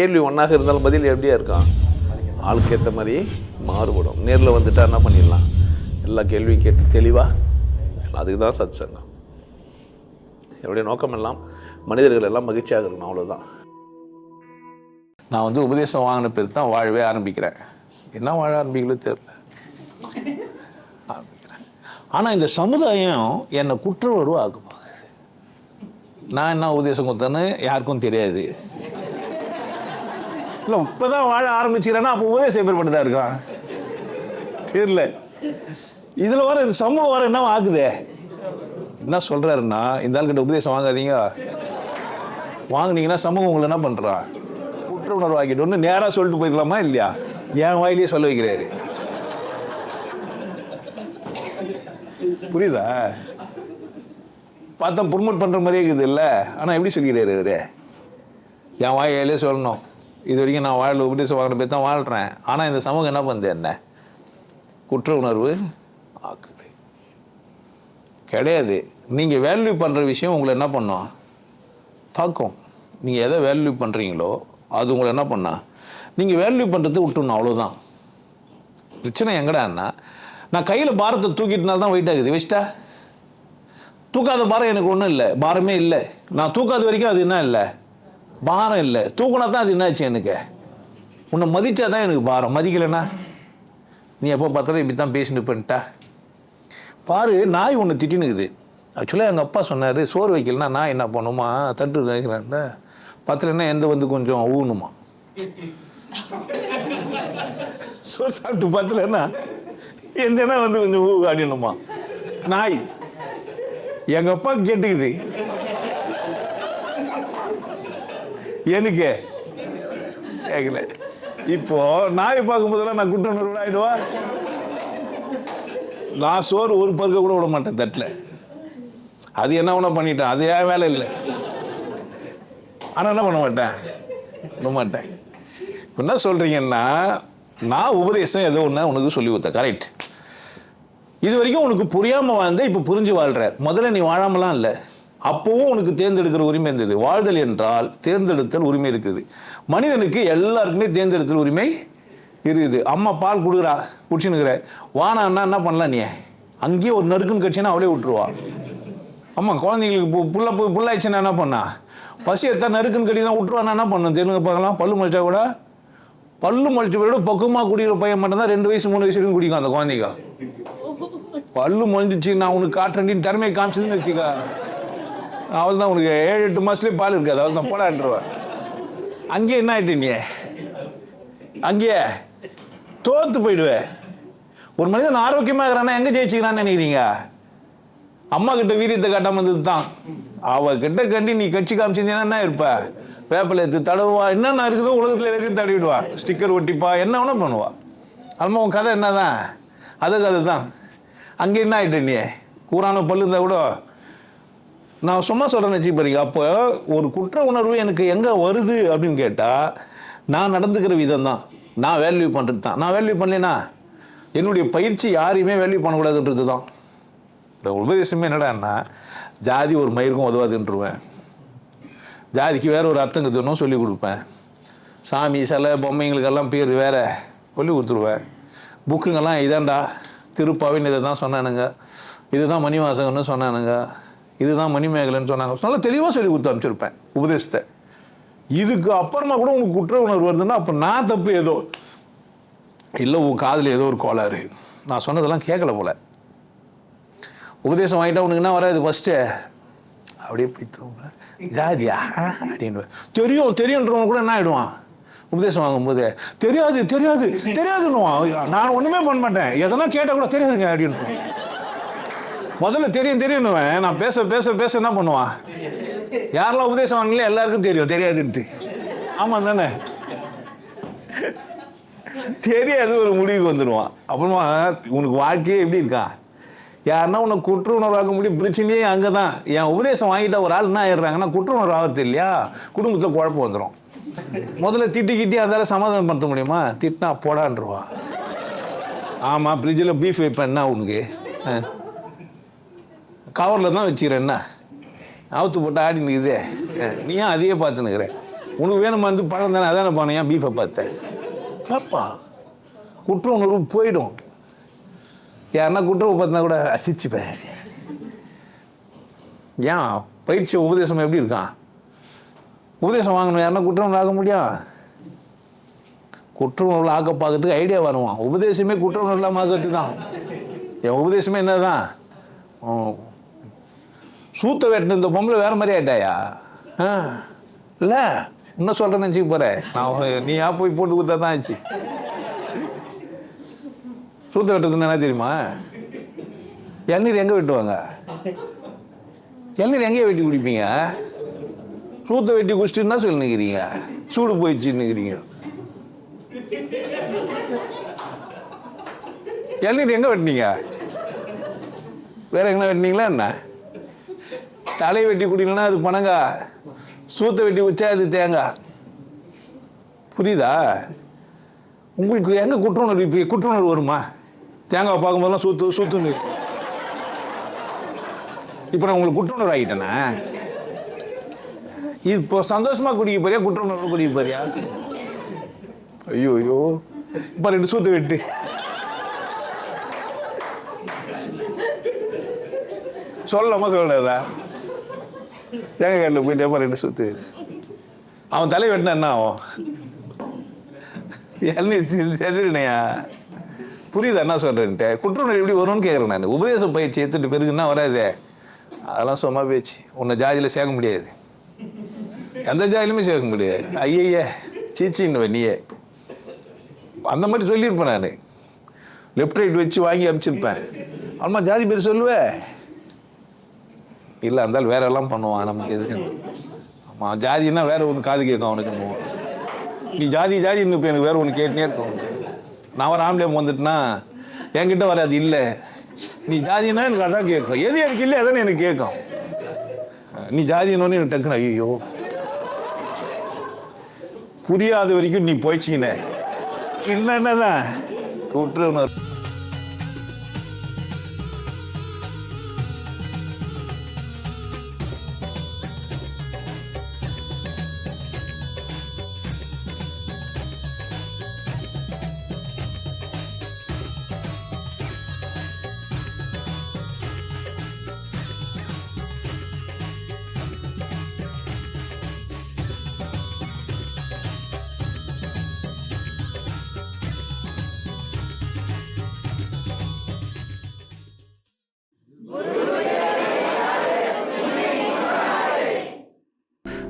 கேள்வி ஒன்றாக இருந்தாலும் பதில் எப்படியா இருக்கான் ஆளுக்கு ஏற்ற மாதிரி மாறுபடும். நேரில் வந்துட்டா என்ன பண்ணிடலாம்? எல்லா கேள்வியும் கேட்டு தெளிவாக அதுக்கு தான் சத் சங்கம் என்னுடைய நோக்கம் எல்லாம் மனிதர்கள் எல்லாம் மகிழ்ச்சியாக இருக்கணும் அவ்வளோதான் நான் வந்து உபதேசம் வாங்கின பேர் தான் வாழவே ஆரம்பிக்கிறேன். என்ன வாழ ஆரம்பிக்கலோ தெரில ஆரம்பிக்கிறேன். ஆனால் இந்த சமுதாயம் என்னை குற்ற உருவாக்குமா நான் என்ன உபதேசம் கொடுத்தேன்னு யாருக்கும் தெரியாது. இல்லை இப்போ தான் வாழ ஆரம்பிச்சுக்கிறேன்னா அப்போ உபதேசம் எப்படி தான் இருக்கான். தெரியல. இதில் வர இந்த சமூகம் வர என்ன ஆகுது? என்ன சொல்கிறாருன்னா இந்த ஆள்கிட்ட உபதேசம் வாங்காதீங்க. வாங்குனீங்கன்னா சமூகம் உங்களை என்ன பண்ணுறா குற்ற உணர்வு ஆக்கிட்டு ஒன்று நேராக சொல்லிட்டு போயிருக்கலாமா இல்லையா? என் வாயிலேயே சொல்ல வைக்கிறாரு. புரியுதா? பார்த்தா ப்ரொமோட் பண்ணுற மாதிரியே இருக்குது இல்லை? ஆனால் எப்படி சொல்லிக்கிறாரு இவர்? என் வாயிலே சொல்லணும். இது வரைக்கும் நான் வாழ உபதேசம் வாங்கின போய் தான் வாழ்கிறேன் ஆனால் இந்த சமூகம் என்ன பண்ணுது என்ன? குற்ற உணர்வு ஆக்குது. கிடையாது. நீங்கள் வேல்யூ பண்ணுற விஷயம் உங்களை என்ன பண்ணும்? தாக்கும். நீங்கள் எதை வேல்யூ பண்ணுறீங்களோ அது உங்களை என்ன பண்ணா நீங்கள் வேல்யூ பண்ணுறது விட்டுணும் அவ்வளோதான் பிரச்சனை எங்கடான்னா நான் கையில் பாரத்தை தூக்கிட்டனால தான் வெயிட் ஆகுது வச்சிட்டா தூக்காத பாரம் எனக்கு ஒன்றும் இல்லை. பாரமே இல்லை. நான் தூக்காத வரைக்கும் அது என்ன இல்லை? பாரம் இல்லை. தூக்குனா தான் அது என்னாச்சு எனக்கு? உன்னை மதித்தா தான் எனக்கு பாரம். மதிக்கலைன்னா? நீ எப்போ பார்த்தாலும் இப்படி தான் பேசிட்டு பண்ணிட்டா பாரு நாய் ஒன்று திட்டினுக்குது. ஆக்சுவலாக எங்கள் அப்பா சொன்னார் சோறு வைக்கலனா நான் என்ன பண்ணுமா? தட்டு வைக்கிறேன்ல. பத்தலைன்னா எந்த வந்து கொஞ்சம் ஊனுமா சோறு சாப்பிட்டு பத்தலைன்னா எந்தனா வந்து கொஞ்சம் ஊ காட்டிடணுமா நாய். எங்கள் அப்பா கேட்டுக்குது. எனக்கு? கேட்கல இப்போ நாய் பார்க்கும்போதெல்லாம் நான் குற்ற உணர்வு ஆயிடுவா நான் சோறு ஒரு பருக்க கூட விட மாட்டேன் தட்டில். அது என்ன ஒன்றா பண்ணிட்டேன்? அது ஏன் வேலை இல்லை? ஆனால் என்ன பண்ண மாட்டேன்? பண்ண மாட்டேன். இப்போ என்ன சொல்கிறீங்கன்னா நான் உபதேசம் ஏதோ ஒன்று உனக்கு சொல்லி கொடுத்தேன். கரெக்ட் இது வரைக்கும் உனக்கு புரியாமல் வாழ்ந்தேன் இப்போ புரிஞ்சு வாழ்கிற முதல்ல நீ வாழாமலாம் இல்லை. அப்போவும் உனக்கு தேர்ந்தெடுக்கிற உரிமை இருந்தது. வாழ்தல் என்றால் தேர்ந்தெடுத்தல் உரிமை இருக்குது. மனிதனுக்கு எல்லாருக்குமே தேர்ந்தெடுத்தல் உரிமை இருக்குது. அம்மா பால் கொடுக்குறா குடிச்சுன்னுக்குற. வானான்னா என்ன பண்ணலாம் நீ? அங்கேயே ஒரு நறுக்குன்னு கட்சினா அவளே விட்டுருவா. அம்மா குழந்தைங்களுக்கு பு புள்ள பு- புள்ளாயிடுச்சுன்னா என்ன பண்ணா? பசி எத்தனை நறுக்குன்னு கட்டி தான் விட்டுருவானா என்ன பண்ணும்? தெலுங்கு பார்க்கலாம்? பல்லு முளைச்சா கூட? பல்லு மொழிச்ச விட பக்குமா குடிக்கிற பையன் மட்டும்தான் ரெண்டு வயசு மூணு வயசு வரைக்கும் குடிக்கும் அந்த குழந்தைங்க. பல்லு முளைஞ்சிச்சு நான் உனக்கு காட்டுறேன் திறமையை காமிச்சதுன்னு வச்சுக்கா. அவள் தான் உனக்கு ஏழு எட்டு மாதத்துலேயே பால் இருக்காது அவள் தான் போடான்றவன் அங்கேயே என்ன ஆகிட்டு நீ? அங்கேயே தோத்து போயிடுவேன் ஒரு மனிதன் ஆரோக்கியமாக இருக்கிறானா எங்கே ஜெயிச்சுக்கிறான்னு நினைக்கிறீங்க? அம்மா கிட்ட வீரியத்தை காட்டாமல் இருந்தது தான் அவகிட்ட கண்டி நீ கட்சி காமிச்சிருந்தீங்கன்னா என்ன இருப்ப? வேப்பில எடுத்து தடவுவா? என்னென்ன இருக்குதோ உலகத்தில் எல்லாத்தையும் தடவிடுவா. ஸ்டிக்கர் ஒட்டிப்பா? என்ன வேணா பண்ணுவா. அல்மா உன் கதை என்னதான்? அது கதை தான் அங்கே என்ன ஆகிட்டு நீ? கூறான பல்லு இருந்தால் கூட நான் சும்மா சொல்கிறேன்னு வச்சு அப்போ ஒரு குற்ற உணர்வு எனக்கு எங்கே வருது அப்படின்னு கேட்டால் நான் நடந்துக்கிற விதம் தான் நான் வேல்யூ பண்ணுறது தான். நான் வேல்யூ பண்ணலனா என்னுடைய பயிற்சி யாரையுமே வேல்யூ பண்ணக்கூடாதுன்றது தான் இந்த உபதேசமே என்னடான்னா ஜாதி ஒரு மயிருக்கும் உதவாதுன்றுவேன். ஜாதிக்கு வேறு ஒரு அர்த்தம் கற்றுணும் சொல்லி கொடுப்பேன். சாமி சிலை பொம்மைங்களுக்கெல்லாம் பேர் வேறு சொல்லி கொடுத்துருவேன். புக்குங்கெல்லாம் இதாண்டா. திருப்பாவின்னு இதை தான் சொன்னானுங்க. இதுதான் மணிவாசகம்னு சொன்னானுங்க. இதுதான் மணிமேகலைன்னு சொன்னாங்க. நல்லா தெளிவாக சொல்லி கொடுத்து அனுப்பிச்சிருப்பேன் உபதேசத்தை. இதுக்கு அப்புறமா கூட உங்களுக்கு குற்ற உணர்வு வருதுன்னா அப்போ நான் தப்பு ஏதோ இல்லை உன் காதில் ஏதோ ஒரு கோளாறு. நான் சொன்னதெல்லாம் கேட்கல போல. உபதேசம் வாங்கிட்டா உனக்கு என்ன வராது ஃபஸ்ட்டு அப்படியே போய் தூங்க ஜாதியா? அப்படின்னு. தெரியும் தெரியுன்றவன் கூட என்ன ஆகிடுவான் உபதேசம் வாங்கும்போது தெரியாது தெரியாது தெரியாதுன்னுவான். நான் ஒன்றுமே பண்ண மாட்டேன். எதனா கேட்டால் கூட தெரியாதுங்க அப்படின்னு. முதல்ல தெரியும் தெரியும்னுவேன். நான் பேச பேச பேச என்ன பண்ணுவான்? யாரெல்லாம் உபதேசம் வாங்கல எல்லாருக்கும் தெரியும் தெரியாதுன்ட்டு. ஆமாம் தானே? தெரியாது ஒரு முடிவுக்கு வந்துடுவான் அப்புறமா உனக்கு வாழ்க்கையே எப்படி இருக்கா? யாருன்னா உன்னை குற்ற உணர்வாக்க முடியும் பிரச்சனையே அங்கே தான் என் உபதேசம் வாங்கிட்டா ஒரு ஆள் என்ன ஆயிடுறாங்கன்னா குற்ற உணர்வு ஆகிறது இல்லையா? குடும்பத்தில் குழப்பம் வந்துடும் முதல்ல திட்டி கிட்டி அதால சமாதானப்படுத்த முடியுமா? திட்டினா போடான்ருவா ஆமாம் ஃப்ரிட்ஜில் பீஃப் வைப்பேன் என்ன உனக்கு? கவரில் தான் வச்சுக்கிறேன் என்ன? அவுத்து போட்டு ஆடி நிற்குதே நீ ஏன் அதையே பார்த்து உனக்கு வேணுமா வந்து பழம் தானே அதானே போனேன் ஏன் பீஃபை பார்த்தேன் கேப்பா. குற்ற உணர்வு போயிடும். யாருன்னா குற்றம் பார்த்தா கூட அசிச்சுப்பேன் ஏன்? பயிற்சி உபதேசம் எப்படி இருக்கான் உபதேசம் வாங்கணும் யாருன்னா குற்றம் ஆக முடியும் குற்ற உணர்வு ஆக்க பார்க்கறதுக்கு ஐடியா வருவான். உபதேசமே குற்ற உணர்வு இல்லாமல் தான். என் உபதேசமே என்ன தான் சூத்த வெட்டின இந்த பொம்பளை வேற மாதிரி ஆயிட்டாயா? ஆ இல்லை? இன்னும் சொல்கிறேன்னு நினச்சிக்க போகிறேன் நான் நீ யா போய் போட்டு கொடுத்தா தான் ஆச்சு. சூத்த வெட்டுறதுன்னு என்ன தெரியுமா? இளநீர் எங்கே வெட்டுவாங்க? இளநீர் எங்கே வெட்டி குடிப்பீங்க? சூத்த வெட்டி குடிச்சிட்டுன்னா சொல்லி நிற்கிறீங்க சூடு போயிடுச்சுன்னு நிற்கிறீங்க இளநீர் எங்கே வெட்டினீங்க? வேற எங்கே வெட்டினீங்களா என்ன? தலை வெட்டி குடிக்கலன்னா அது பணங்கா? சூத்த வெட்டி குச்சா அது தேங்காய் புரியுதா? உங்களுக்கு எங்கே குற்றுணர்வு இப்போ குற்றுணர்வு வருமா? தேங்காய் பார்க்கும்போதெல்லாம் சூத்து சூத்துன்னு இப்போ நான் உங்களுக்கு குற்றுணர்வு ஆகிட்டேனா? இப்போ சந்தோஷமா குடிக்க போறியா? குற்றுணர்வு குடிக்க போறியா? ஐயோ ஐயோ இப்போ ரெண்டு சூத்து வெட்டு. சொல்லலாமா சொல்லலாதா தேங்காய் கட்டில் போய் டேப்பா ரெண்டு சுத்து. அவன் தலை வெட்டினா என்ன ஆகும்? இளநீர் செதுறினையா புரியுதா என்ன சொல்கிறேன்ட்டு குற்றுணர்வு எப்படி வரும்னு கேட்குறேன் நான். உபதேச பயிற்சி எடுத்துட்டு பிறகுன்னா வராதே? அதெல்லாம் சும்மா பேச்சு. உன்னை ஜாதியில் சேர்க்க முடியாது. எந்த ஜாதியிலுமே சேர்க்க முடியாது. ஐயய்ய சீச்சின்னு நீயே. அந்த மாதிரி சொல்லியிருப்பேன் நான். லெஃப்ட் ரைட் வச்சு வாங்கி அனுப்பிச்சிருப்பேன். அம்மா ஜாதி பேர் சொல்லுவேன் இல்லை இருந்தாலும் வேற எல்லாம் பண்ணுவான். நமக்கு எதுக்கு ஆமாம் ஜாதின்னா வேற ஒன்று காது கேட்கும் அவனுக்கு நீ ஜாதி ஜாதி இப்போ எனக்கு வேற ஒன்று கேட்டுனே இருக்கும் நான் ஒரு ஆம்பளை வந்துட்டுனா என்கிட்ட வராது இல்லை. நீ ஜாதினா எனக்கு அதான் கேட்கும். எது எனக்கு இல்லை அதானே எனக்கு கேட்கும். நீ ஜாதினோன்னு எனக்கு டக்குன்னு ஐயோ புரியாத வரைக்கும் நீ போய்ச்சினே என்னதான் குற்ற உணர்வு.